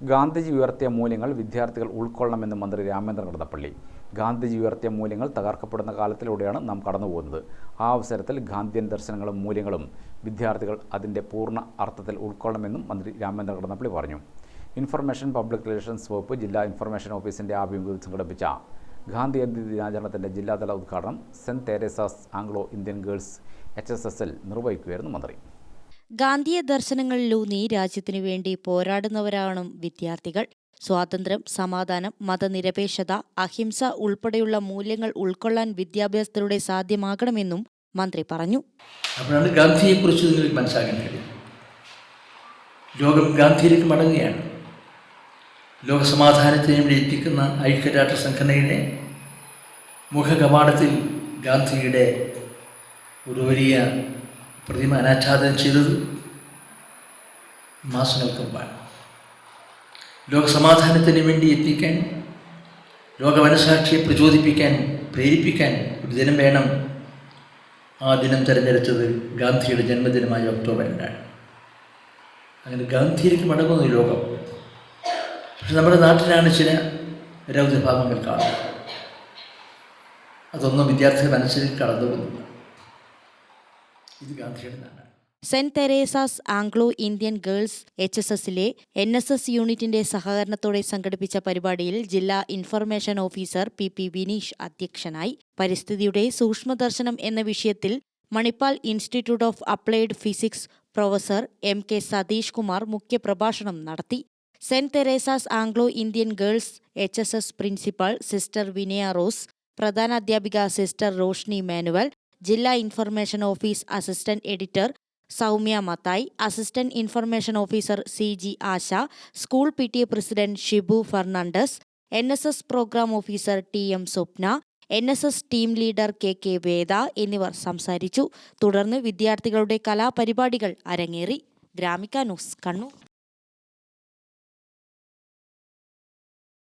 ഗാന്ധിജി ഉയർത്തിയ മൂല്യങ്ങൾ വിദ്യാർത്ഥികൾ ഉൾക്കൊള്ളണമെന്ന് മന്ത്രി രാമേന്ദ്രൻ കടന്നപ്പള്ളി. ഗാന്ധിജി ഉയർത്തിയ മൂല്യങ്ങൾ തകർക്കപ്പെടുന്ന കാലത്തിലൂടെയാണ് നാം കടന്നുപോകുന്നത്. ആ അവസരത്തിൽ ഗാന്ധിയൻ ദർശനങ്ങളും മൂല്യങ്ങളും വിദ്യാർത്ഥികൾ അതിന്റെ പൂർണ അർത്ഥത്തിൽ ഉൾക്കൊള്ളണമെന്നും മന്ത്രി രാമേന്ദ്രൻ കടന്നപ്പള്ളി പറഞ്ഞു. ഇൻഫർമേഷൻ പബ്ലിക് റിലേഷൻസ് വകുപ്പ് ജില്ലാ ഇൻഫർമേഷൻ ഓഫീസിന്റെ ആഭിമുഖ്യത്തിൽ സംഘടിപ്പിച്ച ഗാന്ധി ജയന്തി ദിനാചരണത്തിന്റെ ജില്ലാതല ഉദ്ഘാടനം Saint Teresa's Anglo Indian Girls H S S L നിർവഹിക്കുകയായിരുന്നു മന്ത്രി. ഗാന്ധിയ ദർശനങ്ങളിലൂന്നി രാജ്യത്തിനു വേണ്ടി പോരാടുന്നവരാണ് വിദ്യാർത്ഥികൾ. സ്വാതന്ത്ര്യം സമാധാനം മതനിരപേക്ഷത അഹിംസ ഉൾപ്പെടെയുള്ള മൂല്യങ്ങൾ ഉൾക്കൊള്ളാൻ വിദ്യാഭ്യാസത്തിലൂടെ സാധ്യമാകണമെന്നും മന്ത്രി പറഞ്ഞു. അപ്പോഴാണ് ഗാന്ധിയെക്കുറിച്ച് നിങ്ങൾക്ക് മനസ്സിലാക്കാൻ കഴിയും ലോകം ഗാന്ധിയിലേക്ക് മടങ്ങുകയാണ്. ലോകസമാധാനത്തിന് വേണ്ടി എത്തിക്കുന്ന ഐക്യരാഷ്ട്ര സംഘടനയുടെ മുഖകവാടത്തിൽ ഗാന്ധിയുടെ ഒരു വലിയ പ്രതിമ അനാച്ഛാദനം ചെയ്തത് മാസങ്ങൾക്ക് മുമ്പാണ്. ലോകസമാധാനത്തിന് വേണ്ടി എത്തിക്കാൻ ലോകമനസാക്ഷിയെ പ്രചോദിപ്പിക്കാൻ പ്രേരിപ്പിക്കാൻ ഒരു ദിനം വേണം. ആ ദിനം തിരഞ്ഞെടുത്തത് ഗാന്ധിയുടെ ജന്മദിനമായ ഒക്ടോബർ രണ്ടാണ്. അങ്ങനെ ഗാന്ധിയിലേക്ക് മടങ്ങുന്നു ഈ ലോകം. പക്ഷെ നമ്മുടെ നാട്ടിലാണ് ചില രൗദ്രഭാവങ്ങൾ കാണുന്നത്. അതൊന്നും വിദ്യാർത്ഥികൾ മനസ്സിലേക്ക് കടന്നു പോകുന്നില്ല Saint Teresa's Anglo Indian Girls H S എസിലെ എൻ എസ് എസ് യൂണിറ്റിന്റെ സഹകരണത്തോടെ സംഘടിപ്പിച്ച പരിപാടിയിൽ ജില്ലാ information officer P P Vineesh അധ്യക്ഷനായി. പരിസ്ഥിതിയുടെ സൂക്ഷ്മദർശനം എന്ന വിഷയത്തിൽ Manipal Institute of Applied Physics professor M K Satheesh Kumar മുഖ്യപ്രഭാഷണം നടത്തി. Saint Teresa's Anglo Indian Girls H S S principal sister Vinaya Rose പ്രധാന അധ്യാപിക സിസ്റ്റർ റോഷ്നി മാനുവൽ ജില്ലാ information office assistant editor Soumya Mathai assistant information officer C G Asha school P T A president Shibu Fernandez N S S programme officer T M Swapna N S S team leader K K Veda എന്നിവർ സംസാരിച്ചു. തുടർന്ന് വിദ്യാർത്ഥികളുടെ കലാപരിപാടികൾ അരങ്ങേറി. Gramika news Kannur.